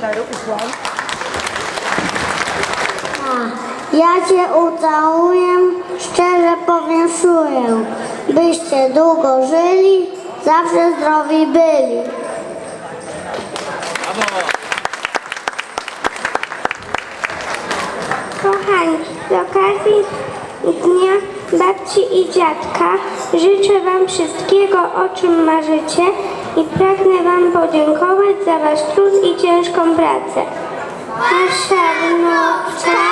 cztery, ukłon. Ja cię ucałuję, szczerze powinszuję Byście długo żyli, zawsze zdrowi byli. Kochani, z okazji Dnia Babci i Dziadka życzę Wam wszystkiego, o czym marzycie i pragnę Wam podziękować za Wasz trud i ciężką pracę. Nasza wnuczka